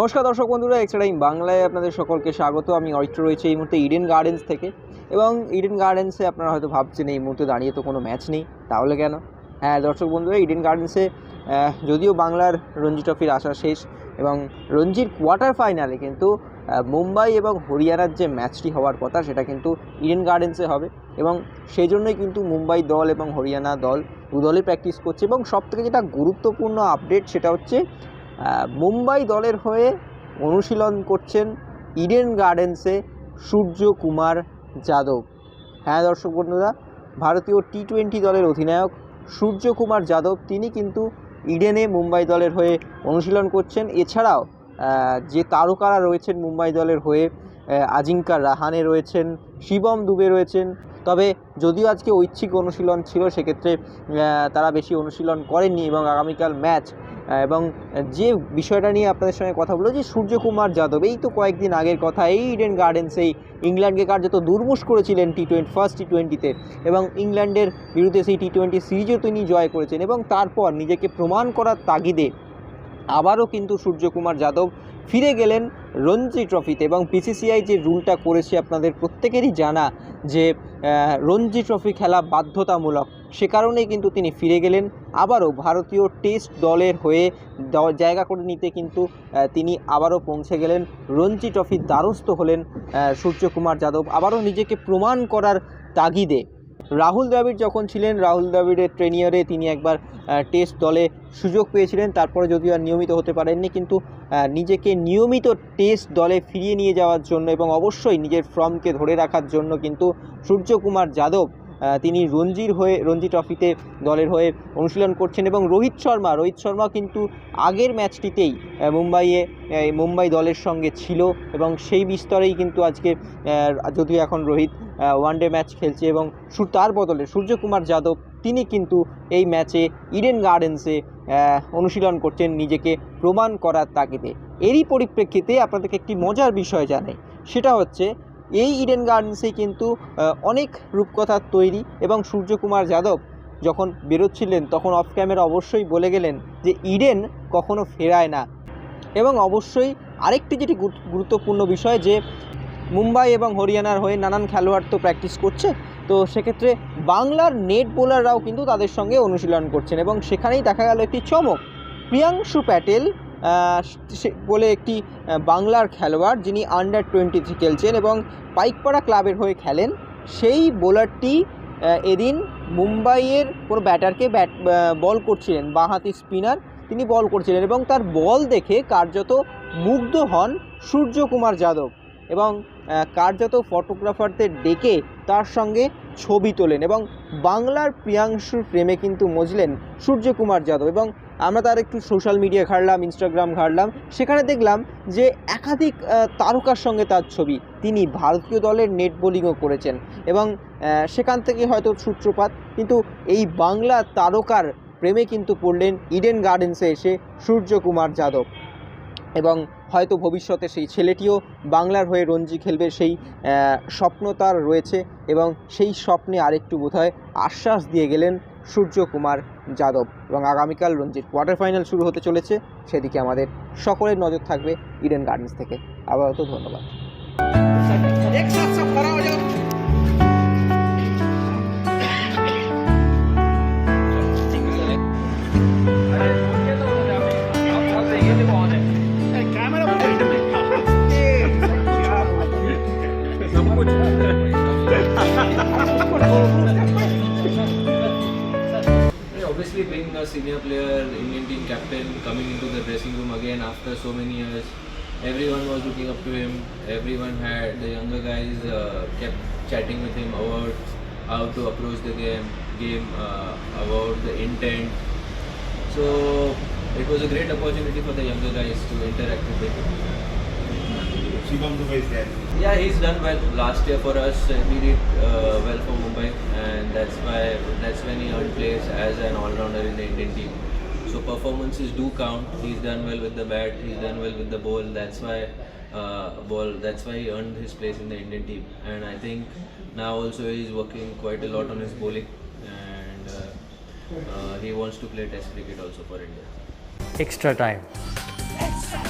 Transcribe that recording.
নমস্কার দর্শক বন্ধুরা এক্সট্রা টাইম বাংলায় আপনাদের সকলকে স্বাগত। আমি অরিত্র রয়েছে এই মুহূর্তে ইডেন গার্ডেন্স থেকে। এবং ইডেন গার্ডেন্সে আপনারা হয়তো ভাবছেন এই মুহূর্তে দাঁড়িয়ে তো কোনো ম্যাচ নেই, তাহলে কেন? হ্যাঁ দর্শক বন্ধুরা ইডেন গার্ডেন্সে যদিও বাংলার রঞ্জি ট্রফির আসা শেষ, এবং রঞ্জির কোয়ার্টার ফাইনালে কিন্তু মুম্বাই এবং হরিয়ানার যে ম্যাচটি হওয়ার কথা, সেটা কিন্তু ইডেন গার্ডেন্সে হবে। এবং সেই জন্যই কিন্তু মুম্বাই দল এবং হরিয়ানা দল দু দলই প্র্যাকটিস করছে। এবং সবথেকে যেটা গুরুত্বপূর্ণ আপডেট সেটা হচ্ছে মুম্বাই দলের হয়ে অনুশীলন করছেন ইডেন গার্ডেন্সে সূর্য কুমার যাদব। হ্যাঁ দর্শক বন্ধুরা, ভারতীয় টি টোয়েন্টি দলের অধিনায়ক সূর্য কুমার যাদব, তিনি কিন্তু ইডেনে মুম্বাই দলের হয়ে অনুশীলন করছেন। এছাড়াও যে তারকারা রয়েছেন মুম্বাই দলের হয়ে আজিঙ্কা রাহানে রয়েছেন, শিবম দুবে রয়েছেন। তবে যদিও আজকে ঐচ্ছিক অনুশীলন ছিল, সেক্ষেত্রে তারা বেশি অনুশীলন করেননি এবং আগামীকাল ম্যাচ। এবং যে বিষয়টা নিয়ে আপনাদের সঙ্গে কথা বলব, যে সূর্যকুমার যাদব, এই তো কয়েকদিন আগের কথা এই ইডেন গার্ডেন্সেই ইংল্যান্ডকে কার্যত দুর্মুষ করেছিলেন টি টোয়েন্টি ফার্স্ট টি টোয়েন্টিতে এবং ইংল্যান্ডের বিরুদ্ধে সেই টি টোয়েন্টি সিরিজও তিনি জয় করেছেন এবং তারপর নিজেকে প্রমাণ করার তাগিদে আবারও কিন্তু সূর্যকুমার যাদব ফিরে গেলেন রঞ্জি ট্রফিতে এবং পিসিসিআই যে রুলটা করেছে আপনাদের প্রত্যেকেরই জানা যে রঞ্জি ট্রফি খেলা বাধ্যতামূলক। সে কারণেই কিন্তু তিনি ফিরে গেলেন। আবারও ভারতীয় টেস্ট দলের হয়ে জায়গা করে নিতে কিন্তু তিনি আবারও পৌঁছে গেলেন। রঞ্জি ট্রফির দ্বারস্থ হলেন সূর্যকুমার যাদব। আবারও নিজেকে প্রমাণ করার তাগিদে রাহুল দ্রাবিড় যখন ছিলেন, রাহুল দ্রাবিড়ের ট্রেনিয়ারে তিনি একবার টেস্ট দলে সুযোগ পেয়েছিলেন। তারপরে যদিও আর নিয়মিত হতে পারেননি, কিন্তু নিজেকে নিয়মিত টেস্ট দলে ফিরিয়ে নিয়ে যাওয়ার জন্য এবং অবশ্যই নিজের ফর্মকে ধরে রাখার জন্য কিন্তু সূর্যকুমার যাদব তিনি রঞ্জির হয়ে, রঞ্জি ট্রফিতে দলের হয়ে অনুশীলন করছেন এবং রোহিত শর্মা রোহিত শর্মা কিন্তু আগের ম্যাচটিতেই মুম্বাইয়ে মুম্বাই দলের সঙ্গে ছিল এবং সেই বিস্তরেই কিন্তু আজকে যদিও এখন রোহিত ওয়ানডে ম্যাচ খেলছে এবং তার বদলে সূর্যকুমার যাদব, তিনি কিন্তু এই ম্যাচে ইডেন গার্ডেন্সে অনুশীলন করছেন নিজেকে প্রমাণ করার তাগিদে। এরই পরিপ্রেক্ষিতে আপনাদেরকে একটি মজার বিষয় জানাই, সেটা হচ্ছে এই ইডেন গার্ডেন্সে কিন্তু অনেক রূপকথার তৈরি এবং সূর্যকুমার যাদব যখন বেরোচ্ছিলেন, তখন অফ ক্যামেরা অবশ্যই বলে গেলেন যে ইডেন কখনো ফেরায় না। এবং অবশ্যই আরেকটি যেটি গুরুত্বপূর্ণ বিষয় যে মুম্বাই এবং হরিয়ানার হয়ে নানান খেলোয়াড় তো প্র্যাকটিস করছে। তো সেক্ষেত্রে বাংলার নেট বোলাররাও কিন্তু তাদের সঙ্গে অনুশীলন করছেন এবং সেখানেই দেখা গেল একটি চমক। প্রিয়াংশু প্যাটেল বলে একটি বাংলার খেলোয়াড় যিনি আন্ডার টোয়েন্টিতে খেলছেন এবং পাইকপাড়া ক্লাবের হয়ে খেলেন। সেই বোলারটি এদিন মুম্বাইয়ের কোনো ব্যাটারকে ব্যাট বল করছিলেন, বাঁহাতি স্পিনার তিনি বল করছিলেন এবং তার বল দেখে কার্যত মুগ্ধ হন সূর্যকুমার যাদব এবং কার্যত ফটোগ্রাফারদের ডেকে তার সঙ্গে ছবি তোলেন এবং বাংলার প্রিয়াংশুর প্রেমে কিন্তু মজলেন সূর্যকুমার যাদব এবং আমরা তার একটু সোশ্যাল মিডিয়া ঘাটলাম ইনস্টাগ্রাম ঘাটলাম সেখানে দেখলাম যে একাধিক তারকার সঙ্গে তার ছবি। তিনি ভারতীয় দলের নেট বোলিংও করেছেন এবং সেখান থেকে হয়তো সূত্রপাত, কিন্তু এই বাংলা তারকার প্রেমে কিন্তু পড়লেন ইডেন গার্ডেন্সে এসে সূর্যকুমার যাদব এবং হয়তো ভবিষ্যতে সেই ছেলেটিও বাংলার হয়ে রঞ্জি খেলবে, সেই স্বপ্ন তার রয়েছে এবং সেই স্বপ্নে আরেকটু বোধহয় আশ্বাস দিয়ে গেলেন সূর্যকুমার যাদব এবং আগামীকাল রঞ্জির কোয়ার্টার ফাইনাল শুরু হতে চলেছে। সেদিকে আমাদের সকলের নজর থাকবে ইডেন গার্ডেন্স থেকে। আবারও ধন্যবাদ। Being a senior player, Indian team captain, coming into the dressing room again after so many years, everyone was looking up to him. Everyone had the younger guys uh, kept chatting with him about how to approach the game, game uh, about the intent. So it was a great opportunity for the younger guys to interact with him. Shivam Dubey is there. Yeah, he's done well last year for us. He did uh, well for Mumbai, and that's why that's when he earned place as an all-rounder in the Indian team. So performances do count. He's done well with the bat. He's done well with the ball. That's why uh, ball. That's why he earned his place in the Indian team. And I think now also he's working quite a lot on his bowling, and uh, uh, he wants to play Test cricket also for India. extra time. Extra